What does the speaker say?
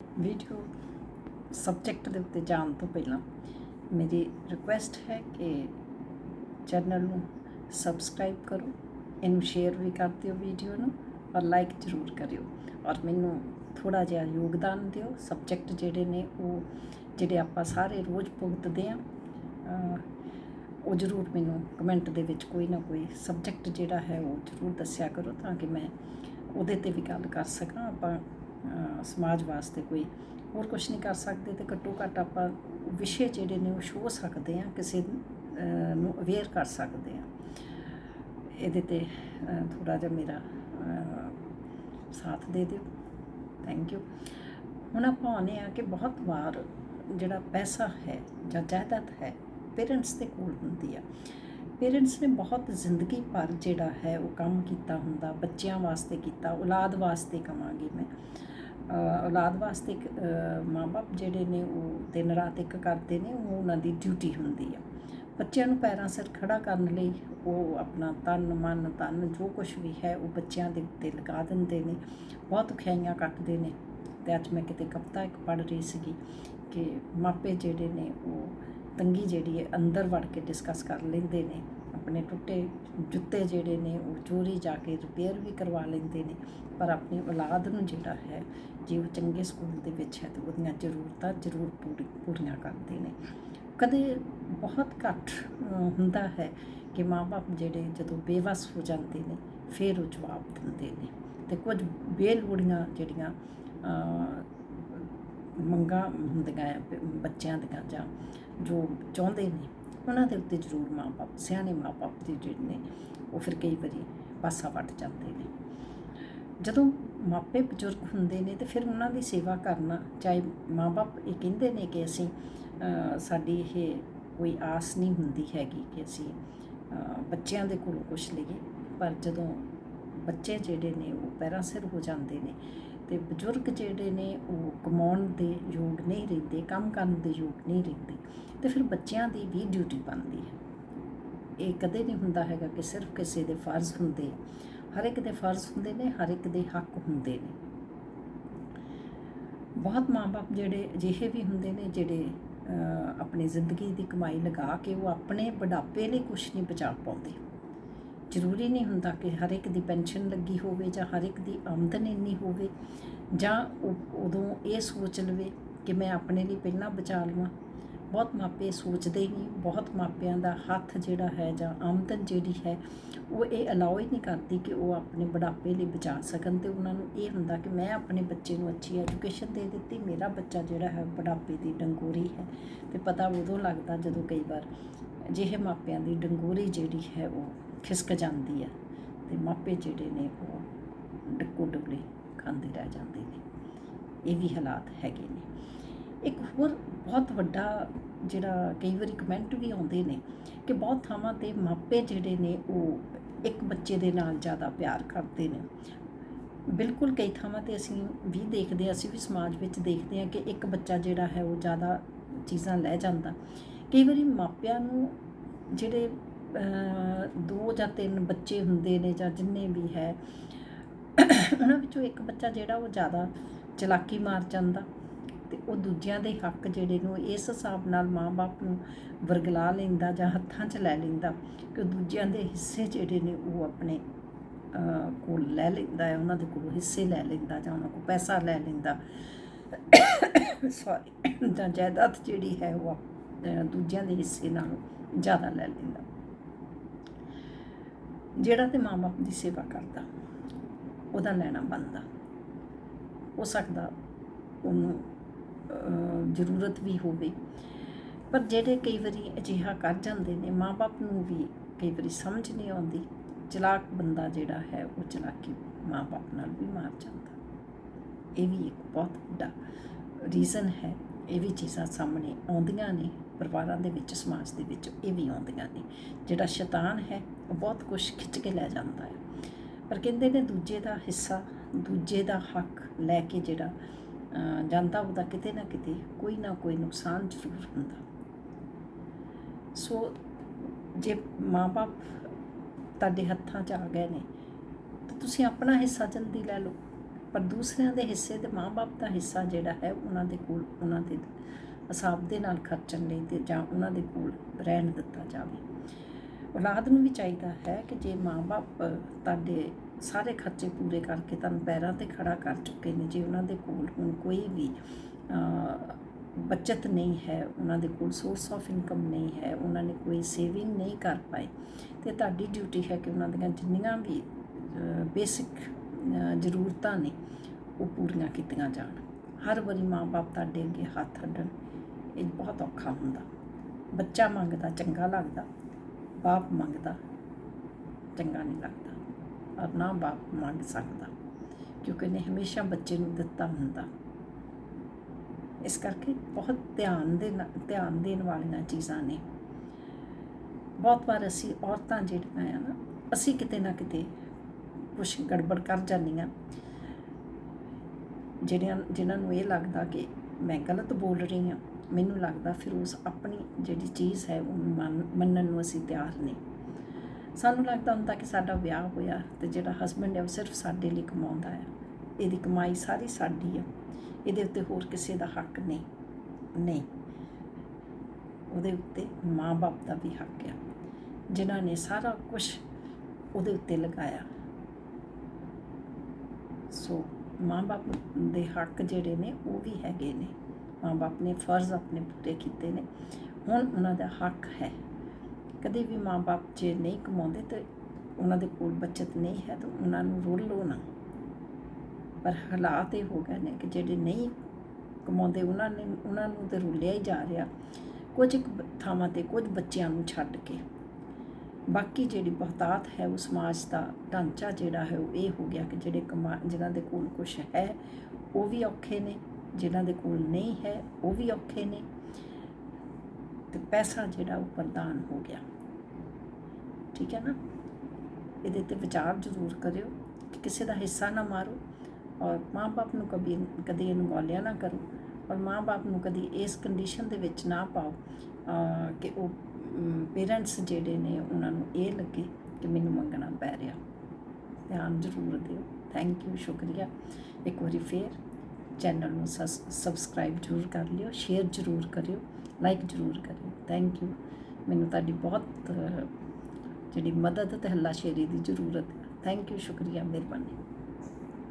Video subject ਦੇ ਉੱਤੇ ਜਾਣ ਤੋਂ ਪਹਿਲਾਂ ਮੇਰੀ ਰਿਕੁਐਸਟ ਹੈ ਕਿ ਚੈਨਲ ਨੂੰ ਸਬਸਕ੍ਰਾਈਬ ਕਰੋ, ਇਹਨੂੰ ਸ਼ੇਅਰ ਵੀ ਕਰ ਦਿਓ ਵੀਡੀਓ ਨੂੰ ਔਰ ਲਾਈਕ ਜ਼ਰੂਰ ਕਰਿਓ ਔਰ ਮੈਨੂੰ ਥੋੜਾ ਜਿਹਾ ਯੋਗਦਾਨ ਦਿਓ। ਸਬਜੈਕਟ ਜਿਹੜੇ ਨੇ ਉਹ, ਜਿਹੜੇ ਆਪਾਂ ਸਾਰੇ ਰੋਜ਼ ਭੁਗਤਦੇ ਆ ਉਹ ਜ਼ਰੂਰ ਮੈਨੂੰ ਕਮੈਂਟ ਦੇ ਵਿੱਚ ਕੋਈ ਨਾ ਕੋਈ ਸਬਜੈਕਟ ਜਿਹੜਾ ਹੈ ਉਹ ਜ਼ਰੂਰ ਦੱਸਿਆ ਕਰੋ ਤਾਂ ਕਿ ਮੈਂ ਉਹਦੇ ਤੇ ਵੀ ਗੱਲ ਕਰ ਸਕਾਂ। ਆਪਾਂ ਸਮਾਜ ਵਾਸਤੇ ਕੋਈ ਹੋਰ ਕੁਝ ਨਹੀਂ ਕਰ ਸਕਦੇ ਤੇ ਘੱਟੋ ਘੱਟ ਆਪਾਂ ਵਿਸ਼ੇ ਜਿਹੜੇ ਨੇ ਉਹ ਸ਼ੋ ਸਕਦੇ ਆ ਕਿਸੇ ਨੂੰ ਅਵੇਅਰ ਕਰ ਸਕਦੇ ਆ ਇਹਦੇ ਤੇ ਥੋੜਾ ਜਿਹਾ ਮੇਰਾ ਸਾਥ ਦੇ ਦਿਓ। ਥੈਂਕ ਯੂ ਹੁਣ ਆਪਾਂ ਆਉਂਦੇ ਆ ਕਿ ਬਹੁਤ ਵਾਰ ਜਿਹੜਾ ਪੈਸਾ ਹੈ ਜਾਂ ਜਾਇਦਾਦ ਹੈ ਪੇਰੈਂਟਸ ਦੇ ਕੋਲ ਹੁੰਦੀ ਆ। ਪੇਰੈਂਟਸ ਨੇ ਬਹੁਤ ਜ਼ਿੰਦਗੀ ਭਰ ਜਿਹੜਾ ਹੈ ਉਹ ਕੰਮ ਕੀਤਾ ਹੁੰਦਾ, ਬੱਚਿਆਂ ਵਾਸਤੇ ਕੀਤਾ, ਔਲਾਦ ਵਾਸਤੇ ਕਵਾਂਗੀ ਮੈਂ। ਔਲਾਦ ਵਾਸਤੇ ਇੱਕ, ਅਹ, ਮਾਂ-ਬਾਪ ਜਿਹੜੇ ਨੇ ਉਹ ਦਿਨ ਰਾਤ ਇੱਕ ਕਰਦੇ ਨੇ ਉਹ ਉਹਨਾਂ ਦੀ ਡਿਊਟੀ ਹੁੰਦੀ ਆ। ਬੱਚਿਆਂ ਨੂੰ ਪੈਰਾਂ ਸਿਰ ਖੜਾ ਕਰਨ ਲਈ ਉਹ ਆਪਣਾ ਤਨ ਮਨ ਤਨ ਜੋ ਕੁਝ ਵੀ ਹੈ ਉਹ ਬੱਚਿਆਂ ਦੇ ਉੱਤੇ ਲਗਾ ਦਿੰਦੇ ਨੇ ਬਹੁਤ ਖਿਆਈਆਂ ਕੱਟਦੇ ਨੇ। ਤੇ ਅੱਜ ਮੈਂ ਕਿਤੇ ਕਵਿਤਾ ਇੱਕ ਪੜ੍ਹ ਰਹੀ ਸੀਗੀ ਕਿ ਮਾਪੇ ਜਿਹੜੇ ਨੇ ਉਹ ਤੰਗੀ ਜਿਹੜੀ ਹੈ ਅੰਦਰ ਵੜ ਕੇ ਡਿਸਕਸ ਕਰ ਲੈਂਦੇ ਨੇ। ਆਪਣੇ ਟੁੱਟੇ ਜੁੱਤੇ ਜਿਹੜੇ ਨੇ ਉਹ ਚੋਰੀ ਜਾ ਕੇ ਰਿਪੇਅਰ ਵੀ ਕਰਵਾ ਲੈਂਦੇ ਨੇ। ਪਰ ਆਪਣੀ ਔਲਾਦ ਨੂੰ ਜਿਹੜਾ ਹੈ ਜੇ ਉਹ ਚੰਗੇ ਸਕੂਲ ਦੇ ਵਿੱਚ ਹੈ ਤਾਂ ਉਹਦੀਆਂ ਜ਼ਰੂਰਤਾਂ ਜ਼ਰੂਰ ਪੂਰੀ ਪੂਰੀਆਂ ਕਰਦੇ ਨੇ। ਕਦੇ ਬਹੁਤ ਘੱਟ ਹੁੰਦਾ ਹੈ ਕਿ ਮਾਪੇ ਜਿਹੜੇ ਜਦੋਂ ਬੇਵਸ ਹੋ ਜਾਂਦੇ ਨੇ ਫਿਰ ਉਹ ਜਵਾਬ ਦਿੰਦੇ ਨੇ। ਤੇ ਕੁਝ ਬੇਲੋੜੀਆਂ ਜਿਹੜੀਆਂ ਅਹ, ਮੰਗਾਂ ਹੁੰਦੀਆਂ ਹੈ ਬੱਚਿਆਂ ਦੀਆਂ ਜਾਂ ਜੋ ਚਾਹੁੰਦੇ ਨੇ ਉਹਨਾਂ ਦੇ ਉੱਤੇ ਜ਼ਰੂਰ ਮਾਪੇ ਸਿਆਣੇ ਮਾਪੇ ਦੇ ਜਿਹੜੇ ਨੇ, ਉਹ ਫਿਰ ਕਈ ਵਾਰੀ ਪਾਸਾ ਵੱਟ ਜਾਂਦੇ ਨੇ। ਜਦੋਂ ਮਾਪੇ ਬਜ਼ੁਰਗ ਹੁੰਦੇ ਨੇ, ਤੇ ਫਿਰ ਉਹਨਾਂ ਦੀ ਸੇਵਾ ਕਰਨਾ, ਚਾਹੇ ਮਾਪੇ ਇਹ ਕਹਿੰਦੇ ਨੇ ਕਿ ਅਸੀਂ ਸਾਡੀ ਇਹ ਕੋਈ ਆਸ ਨਹੀਂ ਹੁੰਦੀ ਹੈਗੀ ਕਿ ਅਸੀਂ ਬੱਚਿਆਂ ਦੇ ਕੋਲੋਂ ਕੁਝ ਲਈਏ, ਪਰ ਜਦੋਂ ਬੱਚੇ ਜਿਹੜੇ ਨੇ, ਉਹ ਪੈਰਾਂ ਸਿਰ ਹੋ ਜਾਂਦੇ ਨੇ ਤੇ ਬਜ਼ੁਰਗ ਜਿਹੜੇ ਨੇ ਉਹ ਕਮਾਉਣ ਦੇ ਯੋਗ ਨਹੀਂ ਰਹਿੰਦੇ, ਕੰਮ ਕਰਨ ਦੇ ਯੋਗ ਨਹੀਂ ਰਹਿੰਦੇ ਤੇ ਫਿਰ ਬੱਚਿਆਂ ਦੀ ਵੀ ਡਿਊਟੀ ਬਣਦੀ ਹੈ। ਇਹ ਕਦੇ ਨਹੀਂ ਹੁੰਦਾ ਹੈਗਾ ਕਿ ਸਿਰਫ ਕਿਸੇ ਦੇ ਫਰਜ਼ ਹੁੰਦੇ, ਹਰ ਇੱਕ ਦੇ ਫਰਜ਼ ਹੁੰਦੇ ਨੇ, ਹਰ ਇੱਕ ਦੇ ਹੱਕ ਹੁੰਦੇ ਨੇ। ਬਹੁਤ ਮਾਪੇ ਜਿਹੜੇ ਅਜਿਹੇ ਵੀ ਹੁੰਦੇ ਨੇ ਜਿਹੜੇ ਆਪਣੀ ਜ਼ਿੰਦਗੀ ਦੀ ਕਮਾਈ ਲਗਾ ਕੇ ਉਹ ਆਪਣੇ ਬੁਢਾਪੇ ਲਈ ਕੁਝ ਨਹੀਂ ਬਚਾ ਪਾਉਂਦੇ। ਜ਼ਰੂਰੀ ਨਹੀਂ ਹੁੰਦਾ ਕਿ ਹਰ ਇੱਕ ਦੀ ਪੈਨਸ਼ਨ ਲੱਗੀ ਹੋਵੇ ਜਾਂ ਹਰ ਇੱਕ ਦੀ ਆਮਦਨ ਇੰਨੀ ਹੋਵੇ ਜਾਂ ਉਦੋਂ ਇਹ ਸੋਚ ਲਵੇ ਕਿ ਮੈਂ ਆਪਣੇ ਲਈ ਪਹਿਲਾਂ ਬਚਾ ਲਵਾਂ। ਬਹੁਤ ਮਾਪੇ ਸੋਚਦੇ ਹੀ ਬਹੁਤ ਮਾਪਿਆਂ ਦਾ ਹੱਥ ਜਿਹੜਾ ਹੈ ਜਾਂ ਆਮਦਨ ਜਿਹੜੀ ਹੈ ਉਹ ਇਹ ਅਲਾਉ ਹੀ ਨਹੀਂ ਕਰਦੀ ਕਿ ਉਹ ਆਪਣੇ ਬੁਢਾਪੇ ਲਈ ਬਚਾ ਸਕਣ ਤੇ ਉਹਨਾਂ ਨੂੰ ਇਹ ਹੁੰਦਾ ਕਿ ਮੈਂ ਆਪਣੇ ਬੱਚੇ ਨੂੰ ਅੱਛੀ ਐਜੂਕੇਸ਼ਨ ਦੇ ਦਿੱਤੀ, ਮੇਰਾ ਬੱਚਾ ਜਿਹੜਾ ਹੈ ਬੁਢਾਪੇ ਦੀ ਡੰਗੋਰੀ ਹੈ ਤੇ ਪਤਾ ਉਦੋਂ ਲੱਗਦਾ ਜਦੋਂ ਕਈ ਵਾਰ ਅਜਿਹੇ ਮਾਪਿਆਂ ਦੀ ਡੰਗੋਰੀ ਜਿਹੜੀ ਹੈ ਉਹ ਖਿਸਕ ਜਾਂਦੀ ਹੈ ਤੇ ਮਾਪੇ ਜਿਹੜੇ ਨੇ ਉਹ ਡੱਕੋ ਡੁਗਲੀ ਖਾਂਦੇ ਰਹਿ ਜਾਂਦੇ ਨੇ। ਇਹ ਵੀ ਹਾਲਾਤ ਹੈਗੇ ਨੇ। ਇੱਕ ਹੋਰ ਬਹੁਤ ਵੱਡਾ ਜਿਹੜਾ ਕਈ ਵਾਰੀ ਕਮੈਂਟ ਵੀ ਆਉਂਦੇ ਨੇ ਕਿ ਬਹੁਤ ਥਾਵਾਂ ਤੇ ਮਾਪੇ ਜਿਹੜੇ ਨੇ ਉਹ ਇੱਕ ਬੱਚੇ ਦੇ ਨਾਲ ਜ਼ਿਆਦਾ ਪਿਆਰ ਕਰਦੇ ਨੇ। ਬਿਲਕੁਲ ਕਈ ਥਾਵਾਂ ਤੇ ਅਸੀਂ ਵੀ ਦੇਖਦੇ ਹਾਂ, ਅਸੀਂ ਵੀ ਸਮਾਜ ਵਿੱਚ ਦੇਖਦੇ ਹਾਂ ਕਿ ਇੱਕ ਬੱਚਾ ਜਿਹੜਾ ਹੈ ਉਹ ਜ਼ਿਆਦਾ ਚੀਜ਼ਾਂ ਲੈ ਜਾਂਦਾ। ਕਈ ਵਾਰੀ ਮਾਪਿਆਂ ਨੂੰ ਜਿਹੜੇ ਦੋ ਜਾਂ ਤਿੰਨ ਬੱਚੇ ਹੁੰਦੇ ਨੇ ਜਾਂ ਜਿੰਨੇ ਵੀ ਹੈ ਉਹਨਾਂ ਵਿੱਚੋਂ ਇੱਕ ਬੱਚਾ ਜਿਹੜਾ ਉਹ ਜ਼ਿਆਦਾ ਚਲਾਕੀ ਮਾਰ ਜਾਂਦਾ ਤੇ ਉਹ ਦੂਜਿਆਂ ਦੇ ਹੱਕ ਜਿਹੜੇ ਨੂੰ ਇਸ ਹਿਸਾਬ ਨਾਲ ਮਾਂ-ਬਾਪ ਨੂੰ ਵਰਗਲਾ ਲੈਂਦਾ ਜਾਂ ਹੱਥਾਂ 'ਚ ਲੈ ਲੈਂਦਾ ਕਿ ਉਹ ਦੂਜਿਆਂ ਦੇ ਹਿੱਸੇ ਜਿਹੜੇ ਨੇ ਉਹ ਆਪਣੇ ਕੋਲ ਲੈ ਲੈਂਦਾ ਹੈ ਉਹਨਾਂ ਦੇ ਕੋਲੋਂ ਹਿੱਸੇ ਲੈ ਲੈਂਦਾ ਜਾਂ ਉਹਨਾਂ ਕੋਲ ਪੈਸਾ ਲੈ ਲੈਂਦਾ। ਸੌਰੀ ਜਾਂ ਜਾਇਦਾਦ ਜਿਹੜੀ ਹੈ ਉਹ ਅਹ, ਦੂਜਿਆਂ ਦੇ ਹਿੱਸੇ ਨਾਲੋਂ ਜ਼ਿਆਦਾ ਲੈ ਲੈਂਦਾ। ਜਿਹੜਾ ਤੇ ਮਾਂ-ਬਾਪ ਦੀ ਸੇਵਾ ਕਰਦਾ, ਉਹਦਾ ਲੈਣਾ ਬਣਦਾ। ਹੋ ਸਕਦਾ ਉਹਨੂੰ ਜ਼ਰੂਰਤ ਵੀ ਹੋਵੇ। ਪਰ ਜਿਹੜੇ ਕਈ ਵਾਰੀ ਅਜਿਹਾ ਕਰ ਜਾਂਦੇ ਨੇ ਮਾਪੇ ਨੂੰ ਵੀ ਕਈ ਵਾਰੀ ਸਮਝ ਨਹੀਂ ਆਉਂਦੀ। ਚਲਾਕ ਬੰਦਾ ਜਿਹੜਾ ਹੈ, ਉਹ ਚਲਾਕੀ ਮਾਪੇ ਨਾਲ ਵੀ ਮਾਰ ਜਾਂਦਾ। ਇਹ ਵੀ ਇੱਕ ਬਹੁਤ ਵੱਡਾ ਰੀਜ਼ਨ ਹੈ। ਇਹ ਵੀ ਚੀਜ਼ਾਂ ਸਾਹਮਣੇ ਆਉਂਦੀਆਂ ਨੇ। ਪਰਿਵਾਰਾਂ ਦੇ ਵਿੱਚ, ਸਮਾਜ ਦੇ ਵਿੱਚ ਇਹ ਵੀ ਆਉਂਦੀਆਂ ਨੇ। ਜਿਹੜਾ ਸ਼ੈਤਾਨ ਹੈ, ਉਹ ਬਹੁਤ ਕੁਝ ਖਿੱਚ ਕੇ ਲੈ ਜਾਂਦਾ ਹੈ। ਪਰ ਕਹਿੰਦੇ ਨੇ ਦੂਜੇ ਦਾ ਹਿੱਸਾ, ਦੂਜੇ ਦਾ ਹੱਕ ਲੈ ਕੇ ਜਿਹੜਾ ਜਾਂਦਾ, ਉਹਦਾ ਕਿਤੇ ਨਾ ਕਿਤੇ ਕੋਈ ਨਾ ਕੋਈ ਨੁਕਸਾਨ ਜ਼ਰੂਰ ਹੁੰਦਾ। ਸੋ ਜੇ ਮਾਪੇ ਤੁਹਾਡੇ ਹੱਥਾਂ 'ਚ ਆ ਗਏ ਨੇ, ਤਾਂ ਤੁਸੀਂ ਆਪਣਾ ਹਿੱਸਾ ਜਲਦੀ ਲੈ ਲਓ। ਪਰ ਦੂਸਰਿਆਂ ਦੇ ਹਿੱਸੇ ਤੇ ਮਾਂ-ਬਾਪ ਦਾ ਹਿੱਸਾ ਜਿਹੜਾ ਹੈ, ਉਹਨਾਂ ਦੇ ਕੋਲ, ਉਹਨਾਂ ਦੇ ਹਿਸਾਬ ਦੇ ਨਾਲ ਖਰਚਣ ਲਈ ਤੇ ਜਾਂ ਉਹਨਾਂ ਦੇ ਕੋਲ ਰਹਿਣ ਦਿੱਤਾ ਜਾਵੇ। ਔਲਾਦ ਨੂੰ ਵੀ ਚਾਹੀਦਾ ਹੈ ਕਿ ਜੇ ਮਾਂ-ਬਾਪ ਤੁਹਾਡੇ ਸਾਰੇ ਖਰਚੇ ਪੂਰੇ ਕਰਕੇ ਤੁਹਾਨੂੰ ਪੈਰਾਂ ਤੇ ਖੜਾ ਕਰ ਚੁੱਕੇ ਨੇ ਜੇ ਉਹਨਾਂ ਦੇ ਕੋਲ ਹੁਣ ਕੋਈ ਵੀ ਅਹ, ਬੱਚਤ ਨਹੀਂ ਹੈ ਉਹਨਾਂ ਦੇ ਕੋਲ ਸੋਰਸ ਆਫ ਇਨਕਮ ਨਹੀਂ ਹੈ ਉਹਨਾਂ ਨੇ ਕੋਈ ਸੇਵਿੰਗ ਨਹੀਂ ਕਰ ਪਾਏ ਤੇ ਤੁਹਾਡੀ ਡਿਊਟੀ ਹੈ ਕਿ ਉਹਨਾਂ ਦੀਆਂ ਜਿੰਨੀਆਂ ਵੀ ਬੇਸਿਕ ਜ਼ਰੂਰਤਾਂ ਨੇ ਉਹ ਪੂਰੀਆਂ ਕੀਤੀਆਂ ਜਾਣ। ਹਰ ਵਾਰੀ ਮਾਂ-ਬਾਪ ਤੁਹਾਡੇ ਅੱਗੇ ਹੱਥ ਅੱਡਣ ਔਖਾ ਹੁੰਦਾ। ਬੱਚਾ ਮੰਗਦਾ, ਚੰਗਾ ਲੱਗਦਾ। ਬਾਪ ਮੰਗਦਾ, ਚੰਗਾ ਨਹੀਂ ਲੱਗਦਾ। ਔਰ ਨਾ ਬਾਪ ਮੰਗ ਸਕਦਾ, ਕਿਉਂਕਿ ਨੇ ਹਮੇਸ਼ਾ ਬੱਚੇ ਨੂੰ ਦਿੱਤਾ ਹੁੰਦਾ। ਇਸ ਕਰਕੇ ਬਹੁਤ ਧਿਆਨ ਦੇ ਨਾਲ- ਧਿਆਨ ਦੇਣ ਵਾਲੀਆਂ ਚੀਜ਼ਾਂ ਨੇ। ਬਹੁਤ ਵਾਰ ਅਸੀਂ ਔਰਤਾਂ ਜਿਹੜੀਆਂ ਆ ਨਾ, ਅਸੀਂ ਕਿਤੇ ਨਾ ਕਿਤੇ ਕੁਝ ਗੜਬੜ ਕਰ ਜਾਂਦੀਆਂ। ਜਿਹੜੀਆਂ, ਜਿਨ੍ਹਾਂ ਨੂੰ ਇਹ ਲੱਗਦਾ ਕਿ ਮੈਂ ਗਲਤ ਬੋਲ ਰਹੀ ਹਾਂ। ਮੈਨੂੰ ਲੱਗਦਾ ਫਿਰ ਉਸ ਆਪਣੀ ਜਿਹੜੀ ਚੀਜ਼ ਹੈ, ਉਹ ਮੰਨ- ਮੰਨਣ ਨੂੰ ਅਸੀਂ ਤਿਆਰ ਨਹੀਂ। ਸਾਨੂੰ ਲੱਗਦਾ ਹੁੰਦਾ ਕਿ ਸਾਡਾ ਵਿਆਹ ਹੋਇਆ ਤੇ ਜਿਹੜਾ ਹਸਬੰਡ ਹੈ, ਉਹ ਸਿਰਫ ਸਾਡੇ ਲਈ ਕਮਾਉਂਦਾ ਹੈ। ਇਹਦੀ ਕਮਾਈ ਸਾਰੀ ਸਾਡੀ ਹੈ ਇਹਦੇ ਉੱਤੇ ਹੋਰ ਕਿਸੇ ਦਾ ਹੱਕ ਨਹੀਂ। ਨਹੀਂ। ਉਹਦੇ ਉੱਤੇ ਮਾਂ-ਬਾਪ ਦਾ ਵੀ ਹੱਕ ਹੈ ਜਿਨ੍ਹਾਂ ਨੇ ਸਾਰਾ ਕੁਝ ਉਹਦੇ ਉੱਤੇ ਲਗਾਇਆ। ਸੋ ਮਾਂ-ਬਾਪ ਦੇ ਹੱਕ ਜਿਹੜੇ ਨੇ, ਉਹ ਵੀ ਹੈਗੇ ਨੇ। ਮਾਂ-ਬਾਪ ਨੇ ਫਰਜ਼ ਆਪਣੇ ਪੂਰੇ ਕੀਤੇ ਨੇ। ਹੁਣ ਉਹਨਾਂ ਦਾ ਹੱਕ ਹੈ। ਕਦੇ ਵੀ ਮਾਂ-ਬਾਪ ਜੇ ਨਹੀਂ ਕਮਾਉਂਦੇ ਤੇ ਉਹਨਾਂ ਦੇ ਕੋਲ ਬਚਤ ਨਹੀਂ ਹੈ, ਤਾਂ ਉਹਨਾਂ ਨੂੰ ਰੋਲੋ ਨਾ। ਪਰ ਹਾਲਾਤ ਇਹ ਹੋ ਗਏ ਨੇ ਕਿ ਜਿਹੜੇ ਨਹੀਂ ਕਮਾਉਂਦੇ, ਉਹਨਾਂ ਨੇ, ਉਹਨਾਂ ਨੂੰ ਤੇ ਰੁਲਿਆ ਹੀ ਜਾ ਰਿਹਾ। ਕੁਝ ਕੁ ਥਾਵਾਂ ਤੇ ਕੁਝ ਬੱਚਿਆਂ ਨੂੰ ਛੱਡ ਕੇ। ਬਾਕੀ ਜਿਹੜੀ ਬਹੁਤਾਤ ਹੈ ਉਹ ਸਮਾਜ ਦਾ ਢਾਂਚਾ ਜਿਹੜਾ ਹੈ ਉਹ ਇਹ ਹੋ ਗਿਆ ਕਿ ਜਿਹੜੇ ਕਮਾ, ਜਿਨ੍ਹਾਂ ਦੇ ਕੋਲ ਕੁਝ ਹੈ, ਉਹ ਵੀ ਔਖੇ ਨੇ, ਜਿਨ੍ਹਾਂ ਦੇ ਕੋਲ ਨਹੀਂ ਹੈ, ਉਹ ਵੀ ਔਖੇ ਨੇ। ਤੇ ਪੈਸਾ ਜਿਹੜਾ ਉਹ ਪ੍ਰਦਾਨ ਹੋ ਗਿਆ। ਠੀਕ ਹੈ ਨਾ? ਇਹਦੇ ਤੇ ਵਿਚਾਰ ਜ਼ਰੂਰ ਕਰਿਓ ਕਿ ਕਿਸੇ ਦਾ ਹਿੱਸਾ ਨਾ ਮਾਰੋ ਔਰ ਮਾਂ-ਬਾਪ ਨੂੰ ਕਦੀ ਕਦੀ ਇਨਵੋਲਿਆ ਨਾ ਕਰੋ ਔਰ ਮਾਂ-ਬਾਪ ਨੂੰ ਕਦੀ ਇਸ ਕੰਡੀਸ਼ਨ ਦੇ ਵਿੱਚ ਨਾ ਪਾਓ ਕਿ ਉਹ ਪੇਰੈਂਟਸ ਜਿਹੜੇ ਨੇ ਉਹਨਾਂ ਨੂੰ ਇਹ ਲੱਗੇ ਕਿ ਮੈਨੂੰ ਮੰਗਣਾ ਪੈ ਰਿਹਾ। ਧਿਆਨ ਜ਼ਰੂਰ ਦਿਓ। ਥੈਂਕ ਯੂ ਸ਼ੁਕਰੀਆ। ਇੱਕ ਵਾਰੀ ਫੇਰ ਚੈਨਲ ਨੂੰ ਸਬਸਕ੍ਰਾਈਬ ਜ਼ਰੂਰ ਕਰ ਲਿਓ ਸ਼ੇਅਰ ਜ਼ਰੂਰ ਕਰਿਓ ਲਾਈਕ ਜ਼ਰੂਰ ਕਰਿਓ। ਥੈਂਕ ਯੂ ਮੈਨੂੰ ਤੁਹਾਡੀ ਬਹੁਤ ਜਿਹੜੀ ਮਦਦ ਤੇ ਹੱਲਾਸ਼ੇਰੀ ਦੀ ਜ਼ਰੂਰਤ ਹੈ। ਥੈਂਕ ਯੂ ਸ਼ੁਕਰੀਆ, ਮਿਹਰਬਾਨੀ।